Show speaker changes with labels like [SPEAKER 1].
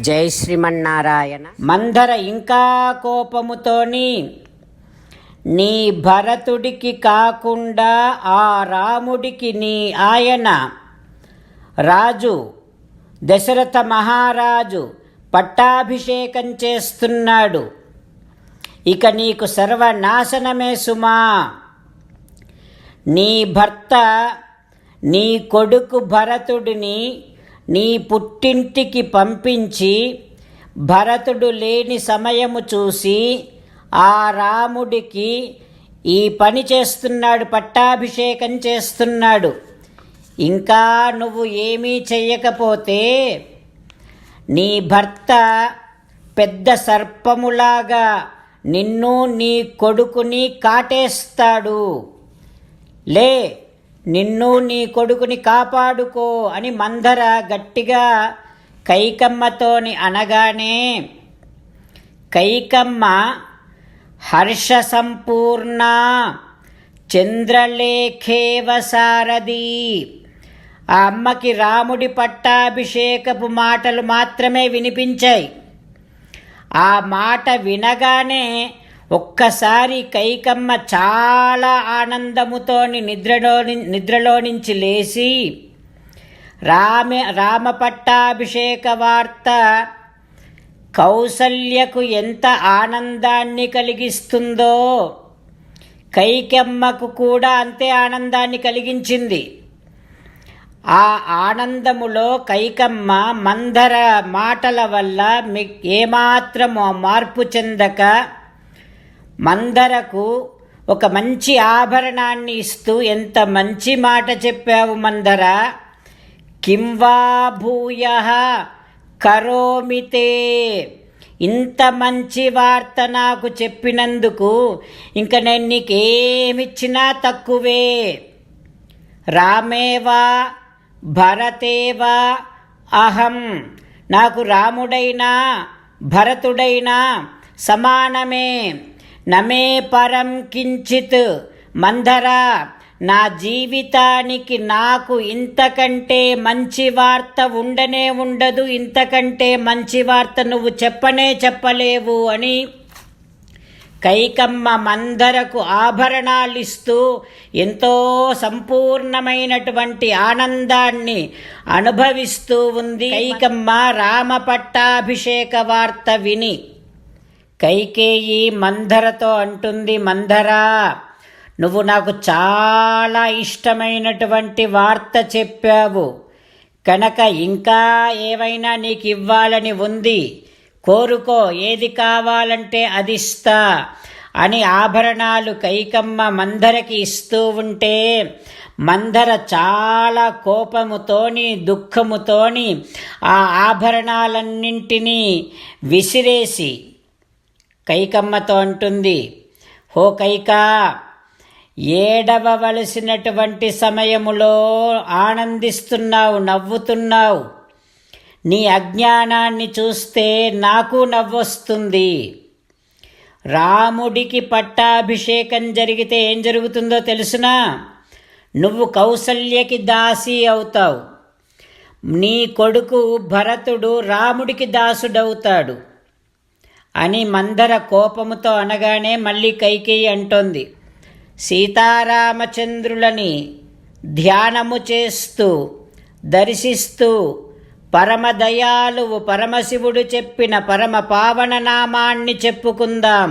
[SPEAKER 1] జై శ్రీమన్నారాయణ. మందర ఇంకా కోపముతోని నీ భరతుడికి కాకుండా ఆ రాముడికి నీ ఆయన రాజు దశరథ మహారాజు పట్టాభిషేకం చేస్తున్నాడు. ఇక నీకు సర్వనాశనమే సుమా. నీ భర్త నీ కొడుకు భరతుడిని నీ పుట్టింటికి పంపించి భరతుడు లేని సమయము చూసి ఆ రాముడికి ఈ పని చేస్తున్నాడు పట్టాభిషేకం చేస్తున్నాడు. ఇంకా నువ్వు ఏమీ చెయ్యకపోతే నీ భర్త పెద్ద సర్పములాగా నిన్ను నీ కొడుకుని కాటేస్తాడు. లే నిన్ను నీ కొడుకుని కాపాడుకో అని మందర గట్టిగా కైకమ్మతోని అనగానే కైకమ్మ హర్ష సంపూర్ణ చంద్రలేఖేవ సారథి ఆ అమ్మకి రాముడి పట్టాభిషేకపు మాటలు మాత్రమే వినిపించాయి. ఆ మాట వినగానే ఒక్కసారి కైకమ్మ చాలా ఆనందముతోని నిద్రలో నిద్రలో నుంచి లేచి రామ రామపట్టాభిషేక వార్త కౌసల్యకు ఎంత ఆనందాన్ని కలిగిస్తుందో కైకమ్మకు కూడా అంతే ఆనందాన్ని కలిగించింది. ఆ ఆనందములో కైకమ్మ మందర మాటల వల్ల మీ ఏమాత్రము మార్పు చెందక మందరకు ఒక మంచి ఆభరణాన్ని ఇస్తూ ఎంత మంచి మాట చెప్పావు మందర? కింవా భూయ? కరోమితే ఇంత మంచి వార్త నాకు చెప్పినందుకు ఇంక నేను నీకేమిచ్చినా తక్కువే. రామేవా? భరతేవా? అహం. నాకు రాముడైనా భరతుడైనా సమానమే. నమే పరం కించిత్ మందరా నా జీవితానికి నాకు ఇంతకంటే మంచి వార్త ఉండనే ఉండదు ఇంతకంటే మంచి వార్త నువ్వు చెప్పనే చెప్పలేవు అని కైకమ్మ మందరకు ఆభరణాలిస్తూ ఎంతో సంపూర్ణమైనటువంటి ఆనందాన్ని అనుభవిస్తూ ఉంది. కైకమ్మ రామ పట్టాభిషేక వార్త విని కైకేయి మందరతో అంటుంది మందరా నువ్వు నాకు చాలా ఇష్టమైనటువంటి వార్త చెప్పావు. కనుక ఇంకా ఏవైనా నీకు ఇవ్వాలని ఉంది కోరుకో ఏది కావాలంటే అది ఇస్తా అని ఆభరణాలు కైకమ్మ మందరకి ఇస్తూ ఉంటే మందర చాలా కోపముతోని దుఃఖముతోని ఆ ఆభరణాలన్నింటినీ విసిరేసి కైకమ్మతో అంటుంది హో కైకా ఏడవవలసినటువంటి సమయములో ఆనందిస్తున్నావు నవ్వుతున్నావు. నీ అజ్ఞానాన్ని చూస్తే నాకు నవ్వొస్తుంది. రాముడికి పట్టాభిషేకం జరిగితే ఏం జరుగుతుందో తెలుసునా? నువ్వు కౌసల్యకి దాసి అవుతావు. నీ కొడుకు భరతుడు రాముడికి దాసుడవుతాడు. అని మందర కోపముతో అనగానే మళ్ళీ కైకేయి అంటోంది సీతారామచంద్రులని ధ్యానము చేస్తూ దర్శిస్తూ పరమదయాలువు పరమశివుడు చెప్పిన పరమ పావన నామాన్ని చెప్పుకుందాం.